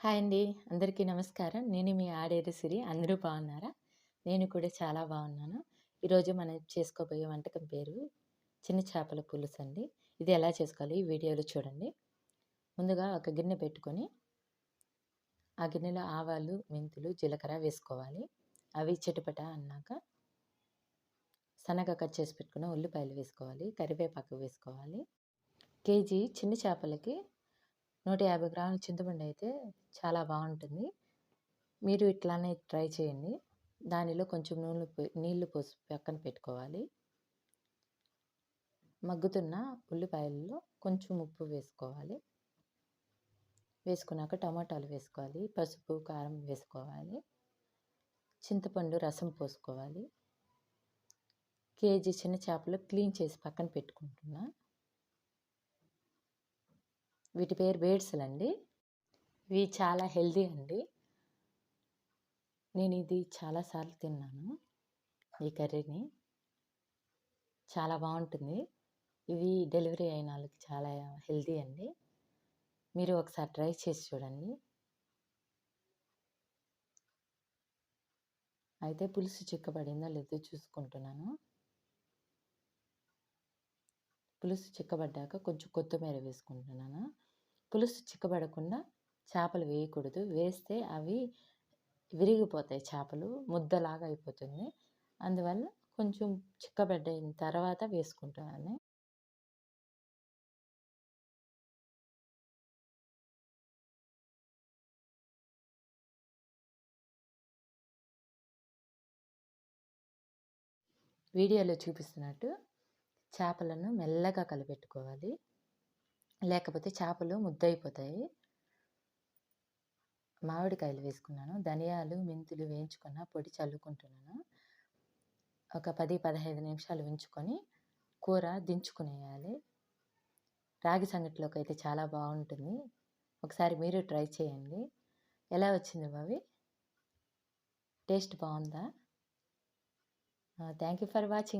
Hi అండి. అందరికీ నమస్కారం. నేను మీ ఆడేరు సిరి. అందరూ బాగున్నారా? నేను కూడా చాలా బాగున్నాను. ఈరోజు మనం చేసుకోబోయే వంటకం పేరు చిన్న చేపల పులుసు అండి. ఇది ఎలా చేసుకోవాలి? ఈ వీడియోలో చూడండి. ముందుగా ఒక గిన్నె పెట్టుకొని ఆ గిన్నెలో ఆవాలు మెంతులు జీలకర్ర వేసుకోవాలి. అవి చిటపట అన్నాక సన్నగా కట్ చేసి పెట్టుకున్న ఉల్లిపాయలు వేసుకోవాలి. కరివేపాకు వేసుకోవాలి. కేజీ చిన్న చేపలకి నూట యాభై గ్రాముల చింతపండు అయితే చాలా బాగుంటుంది. మీరు ఇట్లానే ట్రై చేయండి. దానిలో కొంచెం నూనె నీళ్ళు పోసి పక్కన పెట్టుకోవాలి. మగ్గుతున్న ఉల్లిపాయల్లో కొంచెం ఉప్పు వేసుకోవాలి. వేసుకున్నాక టమాటాలు వేసుకోవాలి పసుపు కారం వేసుకోవాలి చింతపండు రసం పోసుకోవాలి. కేజీ చిన్న చేపలు క్లీన్ చేసి పక్కన పెట్టుకుంటున్నా. వీటి పేరు బేడ్స్లు అండి ఇవి చాలా హెల్దీ అండి. నేను ఇది చాలాసార్లు తిన్నాను ఈ కర్రీని. చాలా బాగుంటుంది. ఇవి డెలివరీ అయిన వాళ్ళకి చాలా హెల్దీ అండి. మీరు ఒకసారి ట్రై చేసి చూడండి. అయితే పులుసు చిక్కబడిందో లేదో చూసుకుంటున్నాను. పులుసు చిక్కబడ్డాక కొంచెం కొత్తిమీర వేసుకుంటున్నాను. పులుసు చిక్కబడకుండా చేపలు వేయకూడదు. వేస్తే అవి విరిగిపోతాయి చేపలు ముద్దలాగా అయిపోతుంది. అందువల్ల కొంచెం చిక్కబడ్డైన తర్వాత వేసుకుంటున్నాను వీడియోలో చూపిస్తున్నట్టు చేపలను మెల్లగా కలిపెట్టుకోవాలి. లేకపోతే చేపలు ముద్దయిపోతాయి. మామిడికాయలు వేసుకున్నాను. ధనియాలు మెంతులు వేయించుకున్న పొడి చల్లుకుంటున్నాను. ఒక పది పదహైదు నిమిషాలు ఉంచుకొని కూర దించుకునేయాలి. రాగి సంగటిలోకి అయితే చాలా బాగుంటుంది. ఒకసారి మీరు ట్రై చేయండి. ఎలా వచ్చింది బావి టేస్ట్ బాగుందా? Thank you for watching.